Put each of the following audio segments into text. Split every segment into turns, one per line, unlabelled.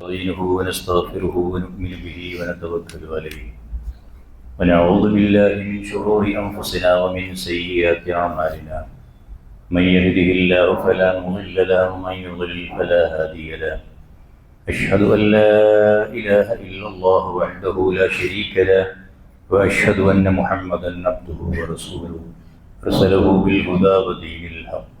نستعينه ونستغفره ونؤمن به ونتوكل عليه ونعوذ بالله من شرور أنفسنا ومن سيئات أعمالنا من يهده الله فلا مضل له ومن يضلل فلا هادي له أشهد أن لا إله إلا الله وحده لا شريك له وأشهد أن محمدا عبده ورسوله رسله بالهدى ودين الحق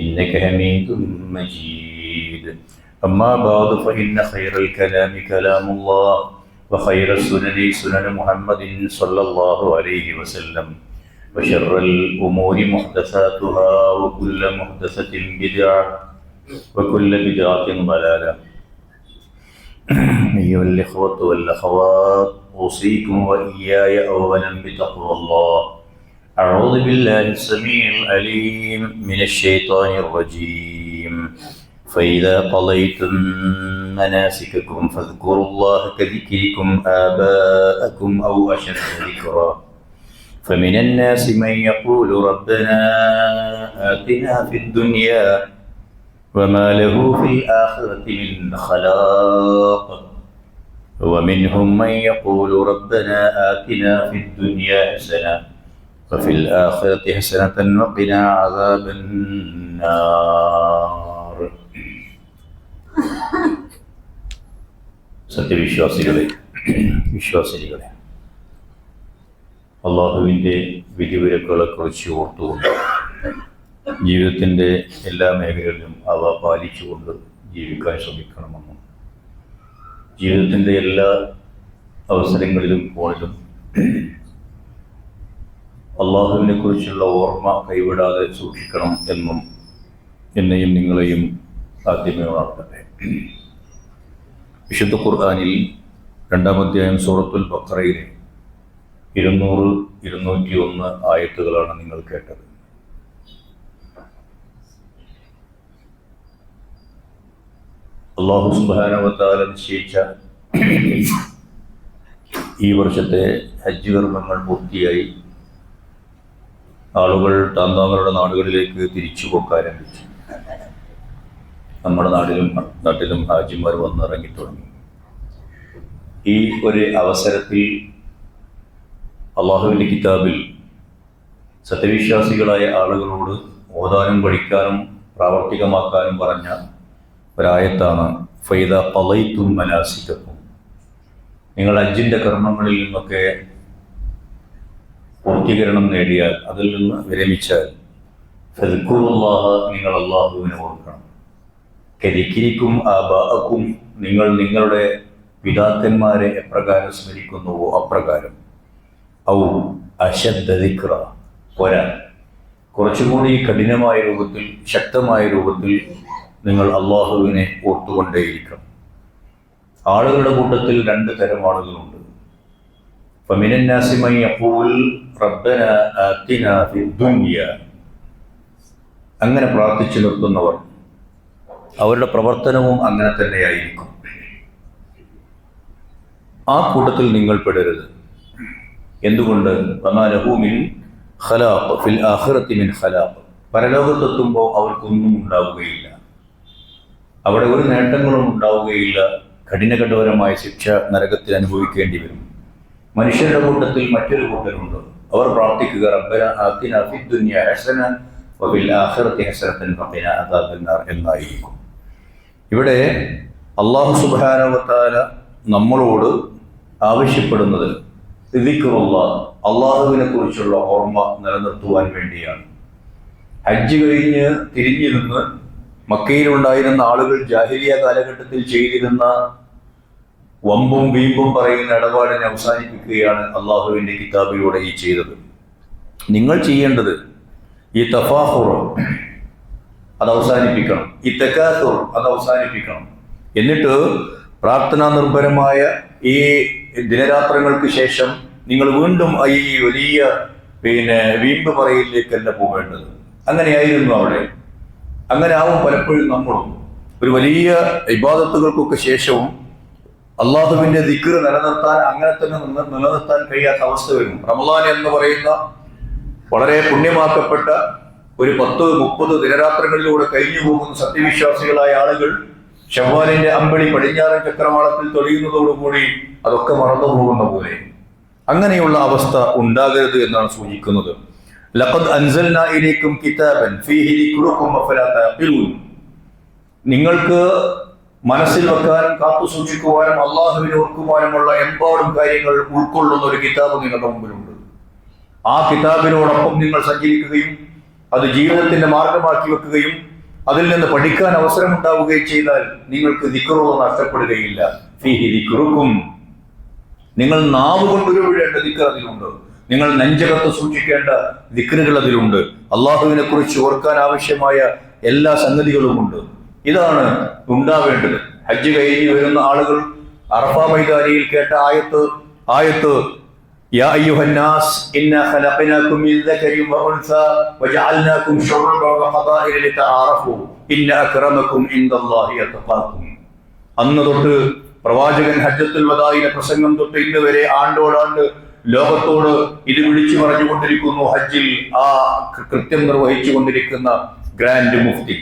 إنك حميد مجيد. أما بعد فإن خير الكلام كلام الله وخير السنن سنن محمد صلى الله عليه وسلم وشر الأمور محدثاتها وكل محدثة بدعة وكل بدعة ضلالة. أيها الإخوة والأخوات أوصيكم وإياي أولا بتقوى الله. أعوذ بالله السميع العليم من الشيطان الرجيم. فإذا قضيتم مناسككم فاذكروا الله كذكركم آباءكم أو أشد ذكرا. فمن الناس من يقول ربنا آتنا في الدنيا وما له في الآخرة من خلاق. ومنهم من يقول ربنا آتنا في الدنيا حسنة وفي الآخرة حسنة وقنا عذاب النار സത്യവിശ്വാസികളെ വിശ്വാസികളെ അള്ളാഹുവിൻ്റെ വിധിവിലക്കുകളെ കുറിച്ച് ഓർത്തുകൊണ്ട് ജീവിതത്തിൻ്റെ എല്ലാ മേഖലകളിലും അവ പാലിച്ചുകൊണ്ട് ജീവിക്കാൻ ശ്രമിക്കണമെന്നും ജീവിതത്തിൻ്റെ എല്ലാ അവസരങ്ങളിലും പോലും അള്ളാഹുവിനെ കുറിച്ചുള്ള ഓർമ്മ കൈവിടാതെ സൂക്ഷിക്കണം എന്നും എന്നെയും നിങ്ങളെയും ആദ്യമേ ഉണർത്തട്ടെ. വിശുദ്ധ ഖുർആാനിൽ രണ്ടാമധ്യായം സൂറത്തുൽ ബക്രയിലെ ഇരുന്നൂറ് ഇരുന്നൂറ്റി ഒന്ന് ആയത്തുകളാണ് നിങ്ങൾ കേട്ടത്. അള്ളാഹു സുബാനവത്താല നിശ്ചയിച്ച ഈ വർഷത്തെ ഹജ്ജ് കർമ്മങ്ങൾ പൂർത്തിയായി. ആളുകൾ താന്താങ്ങളുടെ നാടുകളിലേക്ക് തിരിച്ചു പോക്കാൻ ആരംഭിച്ചു. നമ്മുടെ നാട്ടിലും നാട്ടിലും ഹാജിമാർ വന്നിറങ്ങി തുടങ്ങി. ഈ ഒരു അവസരത്തിൽ അള്ളാഹുവിന്റെ കിതാബിൽ സത്യവിശ്വാസികളായ ആളുകളോട് ഓതാനും പഠിക്കാനും പ്രാവർത്തികമാക്കാനും പറഞ്ഞ ഒരായത്താണ് ഫൈദ പലൈത്തും മനാസിക്കും നിങ്ങൾ അഞ്ചിന്റെ കർമ്മങ്ങളിൽ നിന്നൊക്കെ പൂർത്തീകരണം നേടിയാൽ അതിൽ നിന്ന് വിരമിച്ചാൽ ഫൽക്കുറുല്ലാഹ നിങ്ങൾ അള്ളാഹുവിനെ ഓർക്കണം. കരിക്കിരിക്കും ആ ബാഹക്കും നിങ്ങൾ നിങ്ങളുടെ പിതാക്കന്മാരെ എപ്രകാരം സ്മരിക്കുന്നുവോ അപ്രകാരം. ഔ അശദ്ധിക്ര പോരാ. കുറച്ചും കൂടി കഠിനമായ രൂപത്തിൽ ശക്തമായ രൂപത്തിൽ നിങ്ങൾ അള്ളാഹുവിനെ ഓർത്തുകൊണ്ടേയിരിക്കണം. ആളുകളുടെ കൂട്ടത്തിൽ രണ്ട് തരം ആളുകളുണ്ട്. ഫമിനാസിമൈ അപ്പോൾ റബ്ബന അത്തിന ഫി ദുനിയ. അങ്ങനെ പ്രാർത്ഥിച്ചു നിർത്തുന്നവർ അവരുടെ പ്രവർത്തനവും അങ്ങനെ തന്നെയായിരിക്കും. ആ കൂട്ടത്തിൽ നിങ്ങൾ പെടരുത്. എന്തുകൊണ്ട്? ഖലാഖ് ഫിൽ ആഖിറത്തി മിൻ ഖലാഖ്. പരലോകത്തെത്തുമ്പോൾ അവർക്കൊന്നും ഉണ്ടാവുകയില്ല. അവിടെ ഒരു നേട്ടങ്ങളും ഉണ്ടാവുകയില്ല. കഠിനകഠോരമായ ശിക്ഷ നരകത്തിൽ അനുഭവിക്കേണ്ടി വരും. മനുഷ്യരുടെ കൂട്ടത്തിൽ മറ്റൊരു കൂട്ടരുണ്ട്. അവർ പ്രാർത്ഥിക്കുക വബിൽ ആഖിറതി അദാബന്നാർ എന്നായിരിക്കും. ഇവിടെ അള്ളാഹു സുബ്ഹാനഹു നമ്മളോട് ആവശ്യപ്പെടുന്നത് ദിക്റുള്ള അള്ളാഹുവിനെ കുറിച്ചുള്ള ഓർമ്മ നിലനിർത്തുവാൻ വേണ്ടിയാണ്. ഹജ്ജ് കഴിഞ്ഞ് തിരിഞ്ഞിരുന്ന് മക്കയിലുണ്ടായിരുന്ന ആളുകൾ ജാഹിലിയ കാലഘട്ടത്തിൽ ചെയ്തിരുന്ന വമ്പും വീമ്പും പറയുന്ന ഇടപാടിനെ അവസാനിപ്പിക്കുകയാണ് അള്ളാഹുവിന്റെ കിതാബിലൂടെ ഈ ചെയ്തത്. നിങ്ങൾ ചെയ്യേണ്ടത് ഈ തഫാഹുറ അത് അവസാനിപ്പിക്കണം. ഈ തെക്കാത്തുർ അത് അവസാനിപ്പിക്കണം. എന്നിട്ട് പ്രാർത്ഥനാ നിർഭരമായ ഈ ദിനരാത്രങ്ങൾക്ക് ശേഷം നിങ്ങൾ വീണ്ടും ഈ വലിയ പിന്നെ വീമ്പ് പറയിലേക്ക് തന്നെ പോകേണ്ടത്. അങ്ങനെയായിരുന്നു അവിടെ. അങ്ങനെ ആവും പലപ്പോഴും നമ്മളും. ഒരു വലിയ ഇബാദത്തുകൾക്കൊക്കെ ശേഷവും അള്ളാഹുവിന്റെ ദിക്ർ നിലനിർത്താൻ അങ്ങനെ തന്നെ നിലനിർത്താൻ കഴിയാത്ത അവസ്ഥ വരും റമദാൻ എന്ന് പറയുന്ന വളരെ പുണ്യമാക്കപ്പെട്ട ഒരു പത്ത് മുപ്പത് ദിനരാത്രങ്ങളിലൂടെ കഴിഞ്ഞു പോകുന്ന സത്യവിശ്വാസികളായ ആളുകൾ ഷവ്വാലിന്റെ അമ്പളി പടിഞ്ഞാറൻ ചക്രവാളത്തിൽ തെളിയുന്നതോടുകൂടി അതൊക്കെ മറന്നു പോകുന്ന പോലെ. അങ്ങനെയുള്ള അവസ്ഥ ഉണ്ടാകരുത് എന്നാണ് സൂചിക്കുന്നത്. ലഖദ് ഇലൈക്കും കിതാബൻ ഫീഹി നിങ്ങൾക്ക് മനസ്സിൽ വെക്കാനും കാത്തു സൂക്ഷിക്കുവാനും അള്ളാഹുവിനെ ഓർക്കുവാനുമുള്ള എമ്പാടും കാര്യങ്ങൾ ഉൾക്കൊള്ളുന്ന ഒരു കിതാബ് നിങ്ങളുടെ മുമ്പിലുണ്ട്. ആ കിതാബിനോടൊപ്പം നിങ്ങൾ സഞ്ചരിക്കുകയും അത് ജീവിതത്തിന്റെ മാർഗമാക്കി വെക്കുകയും അതിൽ നിന്ന് പഠിക്കാൻ അവസരം ഉണ്ടാവുകയും ചെയ്താൽ നിങ്ങൾക്ക് ദിക്കറുകൾ നഷ്ടപ്പെടുകയില്ല. ഫീഹി നിങ്ങൾ നാവ് കൊണ്ട് ഉരുവിടേണ്ട ദിക്കർ അതിലുണ്ട്. നിങ്ങൾ നെഞ്ചകത്ത് സൂക്ഷിക്കേണ്ട ദിക്കറുകൾ അതിലുണ്ട്. അള്ളാഹുവിനെ കുറിച്ച് ഓർക്കാൻ ആവശ്യമായ എല്ലാ സംഗതികളുമുണ്ട്. ഇതാണ് ഉണ്ടാവേണ്ടത്. ഹജ്ജ് കഴിഞ്ഞ് വരുന്ന ആളുകൾ അറഫ മൈതാനിയിൽ കേട്ട ആയത്ത് ആയത്ത് യാ അയ്യുഹന്നാസ് ഇന്നാ ഖലഖനാകും മിൻ ദക്കരിൻ വഉൻസ വജഅൽനാകും ശുറബൻ വഖബാഇല ലിതആറഫു ഇന്ന അക്രമകും ഇൻദല്ലാഹി അത്ഖാകും അന്ന് തൊട്ട് പ്രവാചകൻ ഹജ്ജത്തുൽ വദായിലെ പ്രസംഗം തൊട്ട് ഇന്ന് വരെ ആണ്ടോടാണ്ട് ലോകത്തോട് ഇത് വിളിച്ചു പറഞ്ഞുകൊണ്ടിരിക്കുന്നു ഹജ്ജിൽ ആ കൃത്യം നിർവഹിച്ചു കൊണ്ടിരിക്കുന്ന ഗ്രാൻഡ് മുഫ്തി.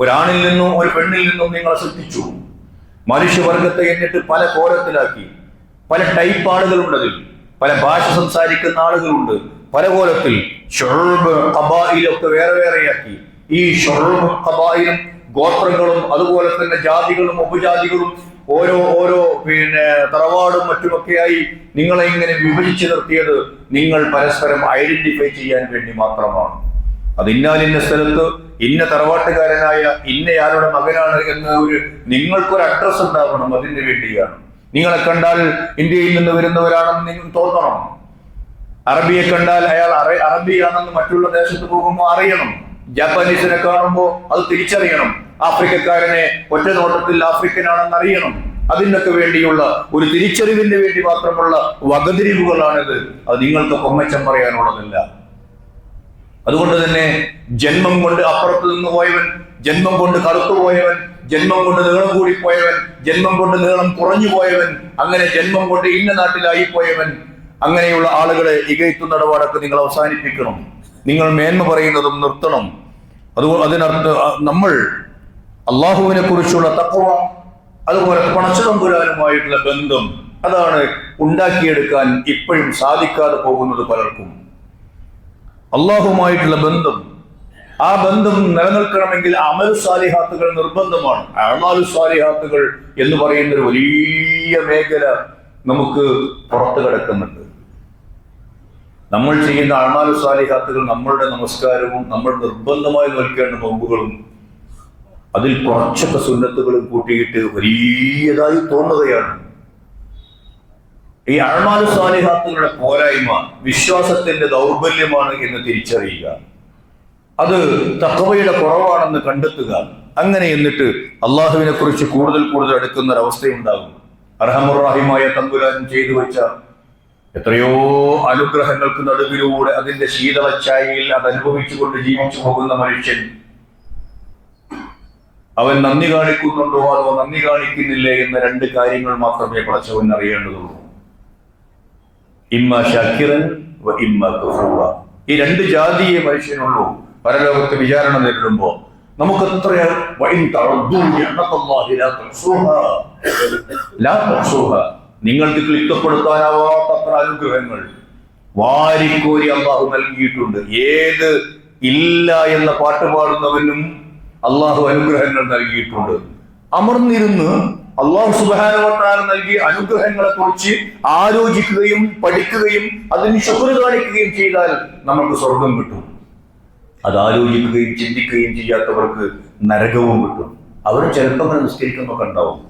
ഒരാണിൽ നിന്നും ഒരു പെണ്ണിൽ നിന്നും നിങ്ങൾ ശ്രദ്ധിച്ചു മനുഷ്യവർഗത്തെ എന്നിട്ട് പല കോലത്തിലാക്കി. പല ടൈപ്പ് ആളുകളുണ്ട് അതിൽ. പല ഭാഷ സംസാരിക്കുന്ന ആളുകളുണ്ട്. പല കോലത്തിൽ കബായിലൊക്കെ വേറെ വേറെയാക്കി. ഈ ഷൊർബ് ഗോത്രങ്ങളും അതുപോലെ തന്നെ ജാതികളും ഉപജാതികളും ഓരോ ഓരോ പിന്നെ തറവാടും മറ്റുമൊക്കെയായി നിങ്ങളെ ഇങ്ങനെ വിഭജിച്ചു നിർത്തിയത് നിങ്ങൾ പരസ്പരം ഐഡന്റിഫൈ ചെയ്യാൻ വേണ്ടി മാത്രമാണ്. അത് സ്ഥലത്ത് ഇന്ന തറവാട്ടുകാരനായ ഇന്നയാളുടെ മകനാണ് എന്ന ഒരു നിങ്ങൾക്കൊരു അഡ്രസ് ഉണ്ടാവണം അതിന് വേണ്ടിയാണ്. നിങ്ങളെ കണ്ടാൽ ഇന്ത്യയിൽ നിന്ന് വരുന്നവരാണെന്ന് നിങ്ങൾ തോന്നണം. അറബിയെ കണ്ടാൽ അയാൾ അറ- അറബിയാണെന്ന് മറ്റുള്ള ദേശത്ത് പോകുമ്പോൾ അറിയണം. ജാപ്പാനീസിനെ കാണുമ്പോൾ അത് തിരിച്ചറിയണം. ആഫ്രിക്കക്കാരനെ ഒറ്റ നോട്ടത്തിൽ ആഫ്രിക്കനാണെന്ന് അറിയണം. അതിനൊക്കെ വേണ്ടിയുള്ള ഒരു തിരിച്ചറിവിന് വേണ്ടി മാത്രമുള്ള വകതിരിവുകളാണിത്. അത് നിങ്ങൾക്ക് പൊമ്മച്ചം പറയാനുള്ളതല്ല. അതുകൊണ്ട് തന്നെ ജന്മം കൊണ്ട് അപ്പുറത്ത് നിന്ന് പോയവൻ ജന്മം കൊണ്ട് കറുത്തു പോയവൻ ജന്മം കൊണ്ട് നീളം കൂടി പോയവൻ ജന്മം കൊണ്ട് നീളം കുറഞ്ഞു പോയവൻ അങ്ങനെ ജന്മം കൊണ്ട് ഇന്ന നാട്ടിലായി പോയവൻ അങ്ങനെയുള്ള ആളുകളെ ഇകയത്തു നടപാടൊക്കെ നിങ്ങൾ അവസാനിപ്പിക്കണം. നിങ്ങൾ മേന്മ പറയുന്നതും നിർത്തണം. അതുകൊണ്ട് അതിനർത്ഥ നമ്മൾ അള്ളാഹുവിനെ കുറിച്ചുള്ള തക്കവ അതുപോലെ പണച്ചതമ്പുരാനുമായിട്ടുള്ള ബന്ധം അതാണ് ഉണ്ടാക്കിയെടുക്കാൻ ഇപ്പോഴും സാധിക്കാതെ പോകുന്നത് പലർക്കും. അള്ളാഹുമായിട്ടുള്ള ബന്ധം. ആ ബന്ധം നിലനിൽക്കണമെങ്കിൽ അമൽ സാലിഹാത്തുകൾ നിർബന്ധമാണ്. അമാൽ സാലിഹാത്തുകൾ എന്ന് പറയുന്ന ഒരു വലിയ മേഖല നമുക്ക് പുറത്തു കിടക്കുന്നുണ്ട്. നമ്മൾ ചെയ്യുന്ന അമാൽ സാലിഹാത്തുകൾ നമ്മളുടെ നമസ്കാരവും നമ്മൾ നിർബന്ധമായി നിൽക്കേണ്ട നോമ്പുകളും അതിൽ കുറച്ചൊക്കെ സുന്നത്തുകളും കൂട്ടിയിട്ട് വലിയതായി തോന്നുകയാണ്. ഈ അഴമാലു സാലിഹാത്തുകളുടെ പോരായ്മ വിശ്വാസത്തിന്റെ ദൗർബല്യമാണ് എന്ന് തിരിച്ചറിയുക. അത് തക്കവയുടെ കുറവാണെന്ന് കണ്ടെത്തുക. അങ്ങനെ എന്നിട്ട് അള്ളാഹുവിനെ കുറിച്ച് കൂടുതൽ കൂടുതൽ അടുക്കുന്ന ഒരവസ്ഥയുണ്ടാകും അർഹമുറാഹിമായ തമ്പുരാൻ ചെയ്തു വെച്ച എത്രയോ അനുഗ്രഹങ്ങൾക്ക് നടുവിലൂടെ അതിന്റെ ശീതളച്ചായയിൽ അത് അനുഭവിച്ചുകൊണ്ട് ജീവിച്ചു പോകുന്ന മനുഷ്യൻ. അവൻ നന്ദി കാണിക്കുന്നുണ്ടോ അതോ നന്ദി കാണിക്കുന്നില്ലേ എന്ന രണ്ട് കാര്യങ്ങൾ മാത്രമേ പടച്ചവൻ അറിയേണ്ടതുള്ളൂ. ഇമ്മ ഷാക്കിറൻ ഇമ്മ കഫൂറ ഈ രണ്ട് ജാതിയെ മനുഷ്യനുള്ളൂ പരലോകത്ത് വിചാരണ നേരിടുമ്പോ നമുക്ക്. നിങ്ങൾക്ക് ക്ലിപ്തപ്പെടുത്താനാവാത്തത്ര അനുഗ്രഹങ്ങൾ വാരിക്കോരി അള്ളാഹു നൽകിയിട്ടുണ്ട്. ഏത് ഇല്ല എന്ന പാട്ട് പാടുന്നവനും അള്ളാഹു അനുഗ്രഹങ്ങൾ നൽകിയിട്ടുണ്ട്. അമർന്നിരുന്ന് അള്ളാഹു സുബാനവത്താൻ നൽകിയ അനുഗ്രഹങ്ങളെ കുറിച്ച് ആലോചിക്കുകയും പഠിക്കുകയും അതിന് ശുക്ർ കാണിക്കുകയും ചെയ്താൽ നമുക്ക് സ്വർഗം കിട്ടും. അത് ആലോചിക്കുകയും ചിന്തിക്കുകയും ചെയ്യാത്തവർക്ക് നരകവും കിട്ടും. അവർ ചിലപ്പോൾ നിസ്കരിക്കുന്നൊക്കെ ഉണ്ടാവും.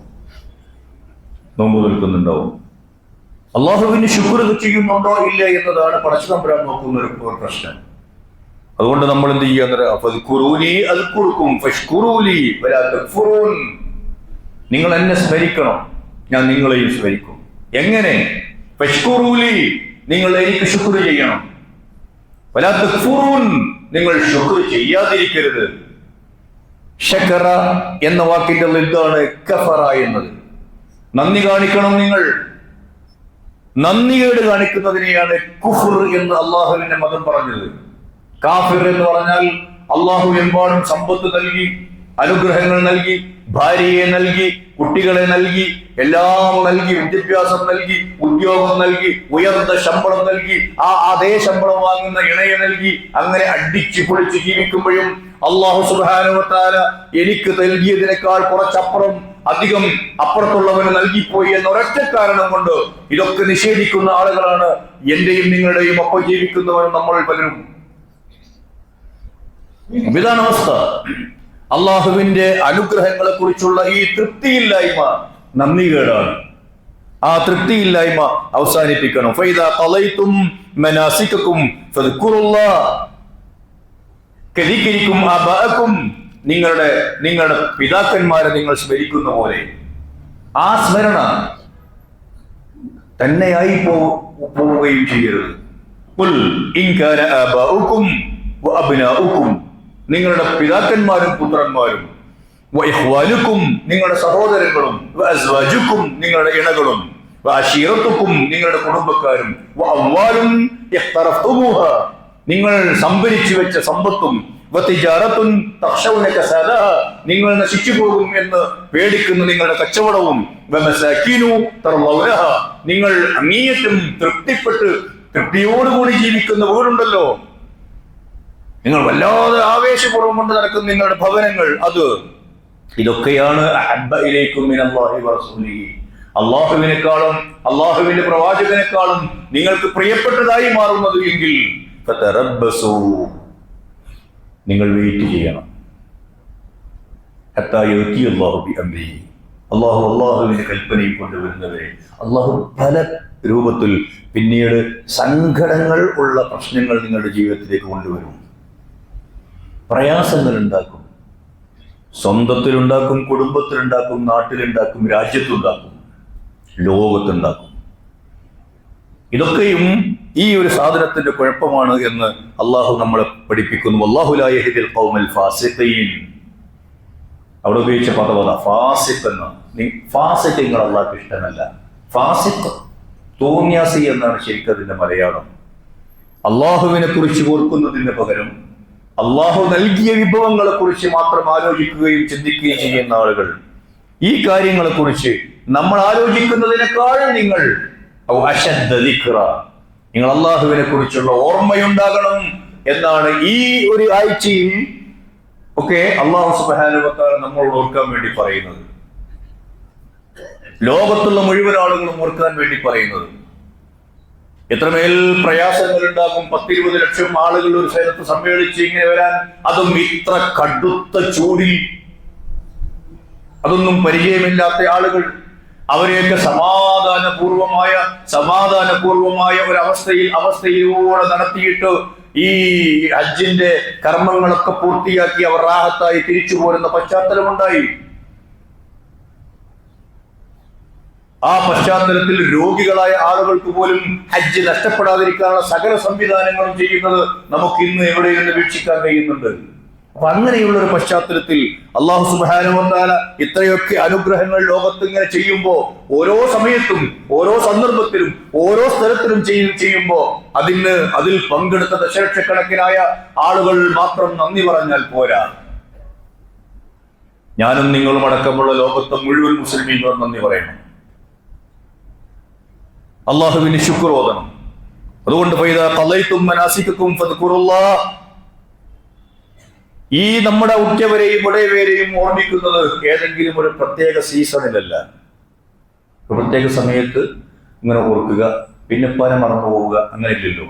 നോമ്പ് നിൽക്കുന്നുണ്ടാവും അള്ളാഹുവിന് ശുക്ർ ചെയ്യുന്നുണ്ടോ ഇല്ല എന്നതാണ് പടച്ചുതമ്പുരാൻ നോക്കുന്ന ഒരു പ്രശ്നം. അതുകൊണ്ട് നമ്മൾ എന്ത് ചെയ്യുക നിങ്ങൾ എന്നെ സ്മരിക്കണം. ഞാൻ നിങ്ങളെയും സ്മരിക്കും. എങ്ങനെ? ഫഷ്കുറൂലി നിങ്ങൾ എനിക്ക് ശുക്ർ ചെയ്യണം. വലാ തക്ഫുറൂൻ നിങ്ങൾ ശുക്ർ ചെയ്യാതിരിക്കരുത്. ഷക്കറ എന്ന വാക്കിന്റെ ലിദ്ദാണ് കഫറ എന്നത്. നന്ദി കാണിക്കണം നിങ്ങൾ. നന്ദികേട് കാണിക്കുന്നതിനെയാണ് കുഫർ എന്ന് അള്ളാഹുവിന്റെ മതം പറഞ്ഞത്. കാഫിർ എന്ന് പറഞ്ഞാൽ അള്ളാഹു എമ്പാടും സമ്പത്ത് നൽകി അനുഗ്രഹങ്ങൾ നൽകി ഭാര്യയെ നൽകി കുട്ടികളെ നൽകി എല്ലാം നൽകി വിദ്യാഭ്യാസം നൽകി ഉദ്യോഗം നൽകി ഉയർന്ന ശമ്പളം നൽകി ആ അതേ ശമ്പളം വാങ്ങുന്ന ഇണയെ നൽകി അങ്ങനെ അടിച്ചു പൊളിച്ച് ജീവിക്കുമ്പോഴും അള്ളാഹു സുബാനുവത്താല എനിക്ക് നൽകിയതിനേക്കാൾ കുറച്ചപ്പുറം അധികം അപ്പുറത്തുള്ളവന് നൽകിപ്പോയി എന്ന ഒരൊറ്റ കാരണം കൊണ്ട് ഇതൊക്കെ നിഷേധിക്കുന്ന ആളുകളാണ് എന്റെയും നിങ്ങളുടെയും ഒപ്പം ജീവിക്കുന്നവരും നമ്മൾ പലരും. ഇതാണ് അവസ്ഥ. അള്ളാഹുവിന്റെ അനുഗ്രഹങ്ങളെ കുറിച്ചുള്ള ഈ തൃപ്തിയില്ലായ്മ നന്ദി കേടാണ്. ആ തൃപ്തിയില്ലായ്മ അവസാനിപ്പിക്കണം. നിങ്ങളുടെ നിങ്ങളുടെ പിതാക്കന്മാരെ നിങ്ങൾ സ്മരിക്കുന്ന പോലെ. ആ സ്മരണ തന്നെയായി പോവുകയും ചെയ്യരുത്. നിങ്ങളുടെ പിതാക്കന്മാരും പുത്രന്മാരും വലുക്കും നിങ്ങളുടെ സഹോദരങ്ങളും വജുക്കും നിങ്ങളുടെ ഇണകളും വഅശീറത്തുക്കും നിങ്ങളുടെ കുടുംബക്കാരും നിങ്ങൾ സംഭരിച്ചു വെച്ച സമ്പത്തും നിങ്ങൾ നശിച്ചു പോകും എന്ന് പേടിക്കുന്ന നിങ്ങളുടെ കച്ചവടവും നിങ്ങൾ അങ്ങേയറ്റം തൃപ്തിപ്പെട്ട് തൃപ്തിയോടുകൂടി ജീവിക്കുന്ന വീടുണ്ടല്ലോ. നിങ്ങൾ വല്ലാതെ ആവേശപൂർവം കൊണ്ട് നടക്കുന്ന നിങ്ങളുടെ ഭവനങ്ങൾ അത്. ഇതൊക്കെയാണ് അള്ളാഹുവിനേക്കാളും അള്ളാഹുവിന്റെ പ്രവാചകനേക്കാളും നിങ്ങൾക്ക് പ്രിയപ്പെട്ടതായി മാറുന്നത് എങ്കിൽ നിങ്ങൾ വെയിറ്റ് ചെയ്യണം. അള്ളാഹു അള്ളാഹുവിന്റെ കൽപ്പനയും കൊണ്ടുവരുന്നവരെ. അള്ളാഹു പല രൂപത്തിൽ പിന്നീട് സങ്കടങ്ങൾ ഉള്ള പ്രശ്നങ്ങൾ നിങ്ങളുടെ ജീവിതത്തിലേക്ക് കൊണ്ടുവരും. പ്രയാസങ്ങൾ ഉണ്ടാക്കും സ്വന്തത്തിലുണ്ടാക്കും കുടുംബത്തിലുണ്ടാക്കും നാട്ടിലുണ്ടാക്കും രാജ്യത്തുണ്ടാക്കും ലോകത്തുണ്ടാക്കും. ഇതൊക്കെയും ഈ ഒരു സാധനത്തിന്റെ കുഴപ്പമാണ് എന്ന് അള്ളാഹു നമ്മളെ പഠിപ്പിക്കുന്നു. അള്ളാഹുലായഹിദിൽ ഫാസിഖീൻ. അവിടെ ഉപയോഗിച്ച പദവത ഫാസിഖ് എന്ന്. ഫാസിഖ് നിങ്ങൾ അള്ളാഹ്ക്ക് ഇഷ്ടമല്ല. ഫാസിഖ് തോന്യാസി എന്നാണ് ശരിക്കും അതിന്റെ മലയാളം. അള്ളാഹുവിനെ കുറിച്ച് ഓർക്കുന്നതിന് പകരം അള്ളാഹു നൽകിയ വിഭവങ്ങളെ കുറിച്ച് മാത്രം ആലോചിക്കുകയും ചിന്തിക്കുകയും ചെയ്യുന്ന ആളുകൾ. ഈ കാര്യങ്ങളെ കുറിച്ച് നമ്മൾ ആലോചിക്കുന്നതിനേക്കാൾ നിങ്ങൾ. നിങ്ങൾ അള്ളാഹുവിനെ കുറിച്ചുള്ള ഓർമ്മയുണ്ടാകണം എന്നാണ് ഈ ഒരു ആഴ്ചയിൽ ഒക്കെ അള്ളാഹു സുബാനുവത്താൽ നമ്മൾ ഓർക്കാൻ വേണ്ടി പറയുന്നത്. ലോകത്തുള്ള മുഴുവൻ ആളുകളും ഓർക്കാൻ വേണ്ടി പറയുന്നത്. എത്രമേൽ പ്രയാസങ്ങൾ ഉണ്ടാകും പത്തിരുപത് ലക്ഷം ആളുകൾ ഒരു സ്ഥലത്ത് സമ്മേളിച്ച് ഇങ്ങനെ വരാൻ അതും ഇത്ര കടുത്ത ചൂടിൽ. അതൊന്നും പരിചയമില്ലാത്ത ആളുകൾ അവരെയൊക്കെ സമാധാനപൂർവമായ സമാധാനപൂർവമായ ഒരു അവസ്ഥയിൽ അവസ്ഥയിലൂടെ നടത്തിയിട്ട് ഈ ഹജ്ജിന്റെ കർമ്മങ്ങളൊക്കെ പൂർത്തിയാക്കി അവർ റാഹത്തായി തിരിച്ചു പോരുന്ന പശ്ചാത്തലമുണ്ടായി. ആ പശ്ചാത്തലത്തിൽ രോഗികളായ ആളുകൾക്ക് പോലും ഹജ്ജ് നഷ്ടപ്പെടാതിരിക്കാനുള്ള സകല സംവിധാനങ്ങളും ചെയ്യുന്നത് നമുക്ക് ഇന്ന് എവിടെ നിന്ന് വീക്ഷിക്കാൻ കഴിയുന്നുണ്ട്? അപ്പൊ അങ്ങനെയുള്ള ഒരു പശ്ചാത്തലത്തിൽ അള്ളാഹു സുബാനുവന്താല ഇത്രയൊക്കെ അനുഗ്രഹങ്ങൾ ലോകത്ത് ഇങ്ങനെ ചെയ്യുമ്പോ ഓരോ സമയത്തും ഓരോ സന്ദർഭത്തിലും ഓരോ സ്ഥലത്തിലും ചെയ്യും ചെയ്യുമ്പോ അതിന് അതിൽ പങ്കെടുത്ത ദശലക്ഷക്കണക്കിനായ ആളുകൾ മാത്രം നന്ദി പറഞ്ഞാൽ പോരാ. ഞാനും നിങ്ങളും അടക്കമുള്ള ലോകത്തെ മുഴുവൻ മുസ്ലിമീങ്ങളും നന്ദി പറയണം. അള്ളാഹുവിന് അതുകൊണ്ട് പൈത കലൈത്തും മനാസിക്കും ഈ നമ്മുടെ ഉറ്റവരെയും ഉടയവരെയും ഓർമ്മിക്കുന്നത് ഏതെങ്കിലും ഒരു പ്രത്യേക സീസണിലല്ല. പ്രത്യേക സമയത്ത് ഇങ്ങനെ ഓർക്കുക പിന്നെ പല മറന്നു പോവുക അങ്ങനെ ഇല്ലല്ലോ.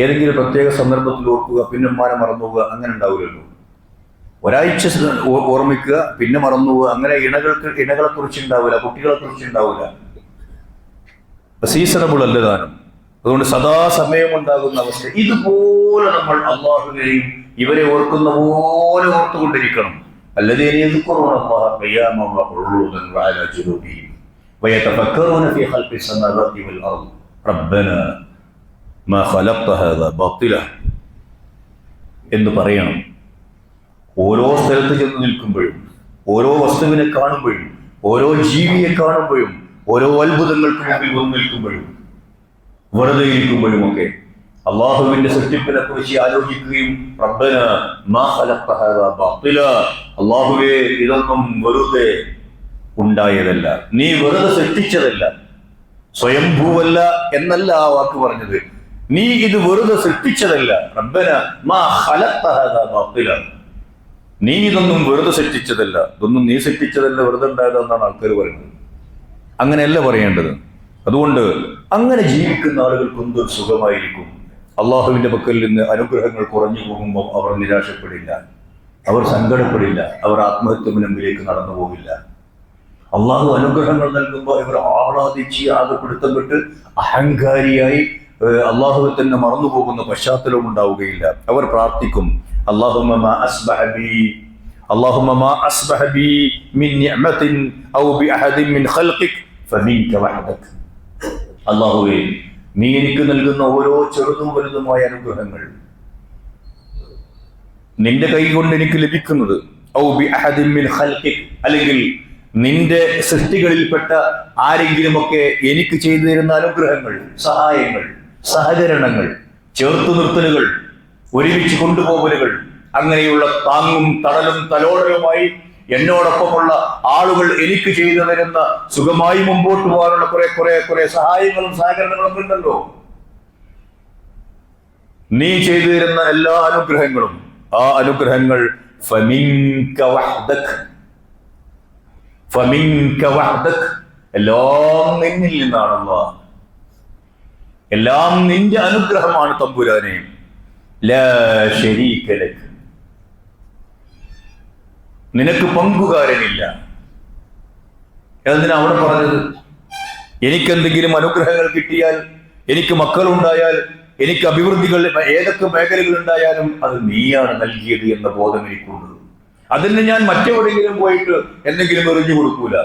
ഏതെങ്കിലും പ്രത്യേക സന്ദർഭത്തിൽ ഓർക്കുക പിന്നെ മാന മറന്നു പോവുക അങ്ങനെ ഉണ്ടാവില്ലല്ലോ. ഒരാഴ്ച ഓർമ്മിക്കുക പിന്നെ മറന്നു പോവുക അങ്ങനെ ഇണകൾക്ക് ഇണകളെ കുറിച്ച് ഉണ്ടാവില്ല കുട്ടികളെ കുറിച്ച് ഉണ്ടാവില്ല. സീസണബിൾ അല്ല ദാനം അതുകൊണ്ട് സദാസമയം ഉണ്ടാകുന്ന അവസ്ഥ. ഇതുപോലെ നമ്മൾ അള്ളാഹുവിനെയും ഇവരെ ഓർക്കുന്ന പോലെ ഓർത്തുകൊണ്ടിരിക്കണം. അല്ലാതെ എന്ന് പറയണം. ഓരോ സ്ഥലത്ത് ചെന്ന് നിൽക്കുമ്പോഴും ഓരോ വസ്തുവിനെ കാണുമ്പോഴും ഓരോ ജീവിയെ കാണുമ്പോഴും ഓരോ അത്ഭുതങ്ങൾക്ക് മുമ്പിൽ വന്നു നിൽക്കുമ്പോഴും വെറുതെ ഇരിക്കുമ്പോഴും ഒക്കെ അള്ളാഹുവിന്റെ സൃഷ്ടിപ്പിനെ കുറിച്ച് ആലോചിക്കുകയും അള്ളാഹുവെ ഇതൊന്നും വെറുതെ ഉണ്ടായതല്ല. നീ വെറുതെ സൃഷ്ടിച്ചതല്ല. സ്വയംഭൂവല്ല എന്നല്ല ആ വാക്ക് പറഞ്ഞത്. നീ ഇത് വെറുതെ സൃഷ്ടിച്ചതല്ല. റബ്ബന മാ ബാത്തില. നീ ഇതൊന്നും വെറുതെ സൃഷ്ടിച്ചതല്ല. ഇതൊന്നും നീ സൃഷ്ടിച്ചതല്ല വെറുതെ ഉണ്ടായതെന്നാണ് ആൾക്കാർ പറയുന്നത്. അങ്ങനെയല്ല പറയേണ്ടത്. അതുകൊണ്ട് അങ്ങനെ ജീവിക്കുന്ന ആളുകൾക്ക് എന്തൊരു സുഖമായിരിക്കും? അള്ളാഹുവിന്റെ പക്കൽ നിന്ന് അനുഗ്രഹങ്ങൾ കുറഞ്ഞു പോകുമ്പോൾ അവർ നിരാശപ്പെടില്ല. അവർ സങ്കടപ്പെടില്ല. അവർ ആത്മഹത്യ മുനമ്പിലേക്ക് നടന്നു പോകില്ല. അള്ളാഹു അനുഗ്രഹങ്ങൾ നൽകുമ്പോൾ ഇവർ ആഹ്ലാദിച്ച് ആകെ പിടുത്തപ്പെട്ട് അഹങ്കാരിയായി അള്ളാഹുവിൽ അള്ളാഹുവെ തന്നെ മറന്നു പോകുന്ന പശ്ചാത്തലവും ഉണ്ടാവുകയില്ല. അവർ പ്രാർത്ഥിക്കും അള്ളാഹുമ്മ അള്ളാഹുവേ നീ എനിക്ക് നൽകുന്ന ഓരോ ചെറുതും വലുതുമായ അനുഗ്രഹങ്ങൾ നിന്റെ കൈ കൊണ്ട് എനിക്ക് ലഭിക്കുന്നത്. അല്ലെങ്കിൽ നിന്റെ സൃഷ്ടികളിൽപ്പെട്ട ആരെങ്കിലുമൊക്കെ എനിക്ക് ചെയ്തു തരുന്ന അനുഗ്രഹങ്ങൾ സഹായങ്ങൾ സഹകരണങ്ങൾ ചേർത്തു നിർത്തലുകൾ ഒരുമിച്ച് കൊണ്ടുപോകലുകൾ അങ്ങനെയുള്ള താങ്ങും തടലും തലോടലുമായി എന്നോടൊപ്പമുള്ള ആളുകൾ എനിക്ക് ചെയ്തു തരുന്ന സുഖമായി മുമ്പോട്ട് പോകാനുള്ള കുറെ കുറെ കുറെ സഹായങ്ങളും സഹകരണങ്ങളും ഉണ്ടല്ലോ. നീ ചെയ്തു തരുന്ന എല്ലാ അനുഗ്രഹങ്ങളും ആ അനുഗ്രഹങ്ങൾ എല്ലാം നിന്നിൽ നിന്നാണല്ല. എല്ലാം നിന്റെ അനുഗ്രഹമാണ് തമ്പുരാനെ. ലാ ശരീക ലക്. നിനക്ക് പങ്കുകാരനില്ല എന്തിനാ അവിടെ പറഞ്ഞത്? എനിക്കെന്തെങ്കിലും അനുഗ്രഹങ്ങൾ കിട്ടിയാൽ എനിക്ക് മക്കളുണ്ടായാൽ എനിക്ക് അഭിവൃദ്ധികൾ ഏതൊക്കെ മേഖലകൾ ഉണ്ടായാലും അത് നീയാണ് നൽകിയത് എന്ന ബോധം എനിക്കുണ്ട്. അതിന് ഞാൻ മറ്റെവിടെയെങ്കിലും പോയിട്ട് എന്തെങ്കിലും എറിഞ്ഞു കൊടുക്കൂല.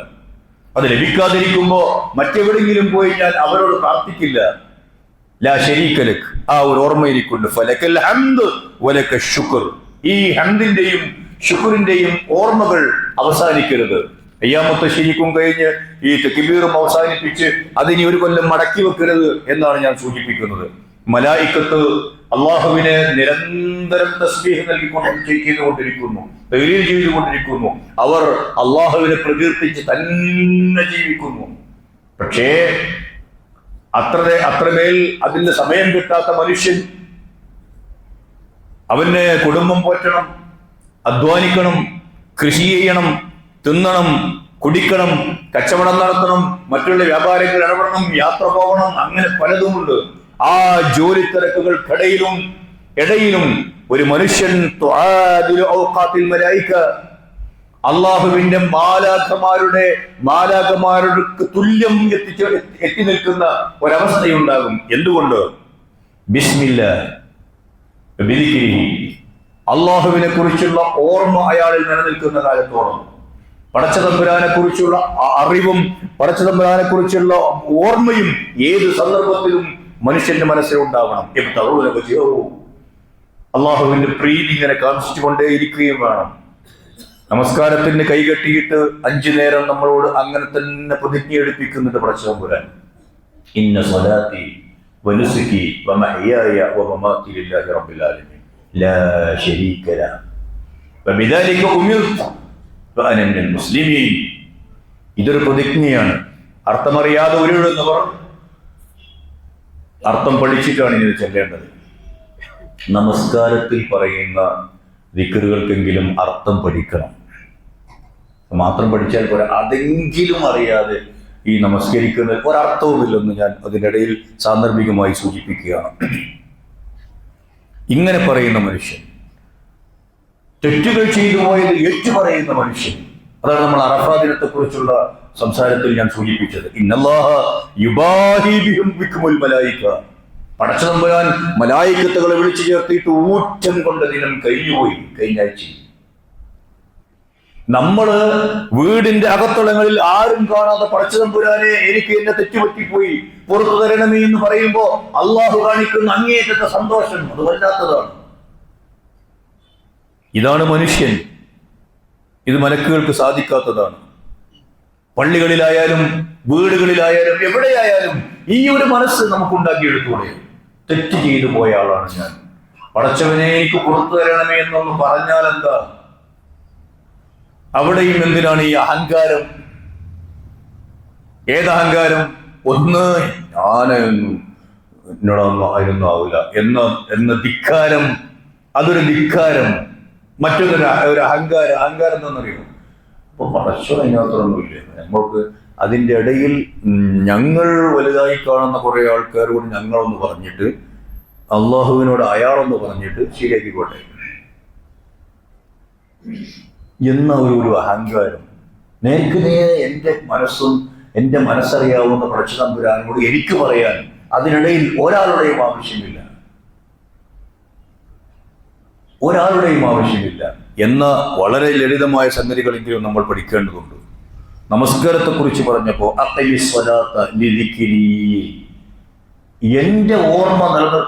അത് ലഭിക്കാതിരിക്കുമ്പോ മറ്റെവിടെയെങ്കിലും പോയി ഞാൻ അവരോട് പ്രാർത്ഥിക്കില്ല. ലാ ശരീക്കലക്ക് ആ ഒരു ഓർമ്മ ഫലക്കൽ വലക്ക ശുക്ർ. ഈ ഹംദിന്റെയും ശുക്രിന്റെയും ഓർമ്മകൾ അവസാനിക്കരുത്. അയ്യാമത്തെ ശരിക്കും കഴിഞ്ഞ് ഈ തെക്കിബീറും അവസാനിപ്പിച്ച് അതിനി ഒരു കൊല്ലം മടക്കി വെക്കരുത് എന്നാണ് ഞാൻ സൂചിപ്പിക്കുന്നത്. മലായിക്കത്ത് അള്ളാഹുവിനെ നിരന്തരം തസ്ബീഹ് നൽകിക്കൊണ്ട് ചെയ്തുകൊണ്ടിരിക്കുന്നു തഹ്ലീൽ ചെയ്തുകൊണ്ടിരിക്കുന്നു. അവർ അള്ളാഹുവിനെ പ്രകീർത്തിച്ച് തന്നെ ജീവിക്കുന്നു. പക്ഷേ അത്ര അത്രമേൽ അതിന്റെ സമയം കിട്ടാത്ത മനുഷ്യൻ അവന് കുടുംബം പോറ്റണം അധ്വാനിക്കണം കൃഷി ചെയ്യണം തിന്നണം കുടിക്കണം കച്ചവടം നടത്തണം മറ്റുള്ള വ്യാപാരങ്ങൾ ഇടപെടണം യാത്ര പോകണം അങ്ങനെ പലതുമുണ്ട് ആ ജോലി തിരക്കുകൾക്കിടയിലും ഇടയിലും ഒരു മനുഷ്യൻ അള്ളാഹുവിന്റെ മാലാഖമാരുടെ മാലാഖമാരുടെ തുല്യം എത്തിച്ച് എത്തി നിൽക്കുന്ന ഒരവസ്ഥയുണ്ടാകും. എന്തുകൊണ്ട്? ബിസ്മില്ല. അള്ളാഹുവിനെ കുറിച്ചുള്ള ഓർമ്മ അയാളിൽ നിലനിൽക്കുന്ന കാലത്തോളം. പടച്ചതമ്പുരാനെ കുറിച്ചുള്ള അറിവും പടച്ചതമ്പുരാനെ കുറിച്ചുള്ള ഓർമ്മയും ഏത് സന്ദർഭത്തിലും മനുഷ്യന്റെ മനസ്സിൽ ഉണ്ടാവണം. അള്ളാഹുവിന്റെ പ്രീതി ഇങ്ങനെ കാണിച്ചുകൊണ്ടേയിരിക്കുകയും വേണം. നമസ്കാരത്തിന് കൈകെട്ടിയിട്ട് അഞ്ചു നേരം നമ്മളോട് അങ്ങനെ തന്നെ പ്രതിജ്ഞ എടുപ്പിക്കുന്നുണ്ട് പടച്ചതമ്പുരാൻ. ഇന്ന സ്വലാത്തി വനുസുക്കി വമഹയായ വമമാത്തി ലില്ലാഹി റബ്ബിൽ ആലമീൻ. ലാ شريك له. فبذلك أمرت فأنا من മുസ്ലിമീൻ ഇതൊരു പ്രതിജ്ഞയാണ്. അർത്ഥമറിയാതെ ഉരുവിടുന്നവർ അർത്ഥം പഠിച്ചിട്ടാണ് ഇത് ചെല്ലേണ്ടത്. നമസ്കാരത്തിൽ പറയുന്ന ദിക്കറുകൾക്കെങ്കിലും അർത്ഥം പഠിക്കണം. മാത്രം പഠിച്ചാൽ പോരാ. അതെങ്കിലും അറിയാതെ ഈ നമസ്കരിക്കുന്ന ഒരർത്ഥവുമില്ലെന്ന് ഞാൻ അതിനിടയിൽ സാന്ദർഭികമായി സൂചിപ്പിക്കുകയാണ്. ഇങ്ങനെ പറയുന്ന മനുഷ്യൻ. തെറ്റുകൾ ചെയ്തു പോയത് ഏറ്റു പറയുന്ന മനുഷ്യൻ. അതാണ് നമ്മൾ അറഫാ ദിനത്തെക്കുറിച്ചുള്ള സംസാരത്തിൽ ഞാൻ സൂചിപ്പിച്ചത്. പടച്ചതമ്പുരാൻ മലായിക്കത്തുകളെ വിളിച്ചു ചേർത്തിട്ട് ഊറ്റം കൊണ്ട ദിനം കഴിഞ്ഞുപോയി കഴിഞ്ഞ ആഴ്ച നമ്മൾ വീടിന്റെ അകത്തളങ്ങളിൽ ആരും കാണാതെ പടച്ചതമ്പുരാനെ എനിക്ക് എന്നെ തെറ്റുപറ്റിപ്പോയി. പുറത്തു തരണമേ എന്ന് പറയുമ്പോ അള്ളാഹു കാണിക്കുന്ന അങ്ങേയറ്റത്തെ സന്തോഷം അത് വല്ലാത്തതാണ്. ഇതാണ് മനുഷ്യൻ. ഇത് മലക്കുകൾക്ക് സാധിക്കാത്തതാണ്. പള്ളികളിലായാലും വീടുകളിലായാലും എവിടെയായാലും ഈ ഒരു മനസ്സ് നമുക്ക് ഉണ്ടാക്കിയെടുത്തൂടെ തെറ്റ് ചെയ്തു പോയ ആളാണ് ഞാൻ. പടച്ചവനെ എനിക്ക് പുറത്തു തരണമേ എന്നൊന്ന് പറഞ്ഞാൽ എന്താ അവിടെയും എന്തിനാണ് ഈ അഹങ്കാരം? ഏതഹങ്കാരം ഒന്ന് ഞാനൊന്നും എന്നോടൊന്നും ആയിരുന്നു ആവില്ല. എന്ന എന്ന ധിക്കാരം അതൊരു ധിക്കാരം. മറ്റൊരു ഒരു അഹങ്കാരം. അഹങ്കാരം എന്താണെന്നറിയോ? അപ്പൊ പടച്ചോ അതിനകത്തൊന്നുമില്ല നമ്മൾക്ക് അതിന്റെ ഇടയിൽ ഞങ്ങൾ വലുതായി കാണുന്ന കുറെ ആൾക്കാരോട് ഞങ്ങളൊന്ന് പറഞ്ഞിട്ട് അള്ളാഹുവിനോട് അയാളൊന്ന് പറഞ്ഞിട്ട് ശരിയാക്കിക്കോട്ടെ. എന്ന ഒരു അഹങ്കാരം. നേർക്ക് നേരെ എന്റെ മനസ്സും എന്റെ മനസ്സറിയാവുന്ന പടച്ചുതമ്പുരാനോട് എനിക്ക് പറയാൻ അതിനിടയിൽ ഒരാളുടെയും ആവശ്യമില്ല. ഒരാളുടെയും ആവശ്യമില്ല. എന്ന വളരെ ലളിതമായ സംഗതികളെങ്കിലും നമ്മൾ പഠിക്കേണ്ടതുണ്ട്. നമസ്കാരത്തെക്കുറിച്ച് പറഞ്ഞപ്പോൾ അത്തൈ സ്വലാത്ത ലിരിക്കിരി. എന്റെ ഓർമ്മ നിലനിർത്താൻ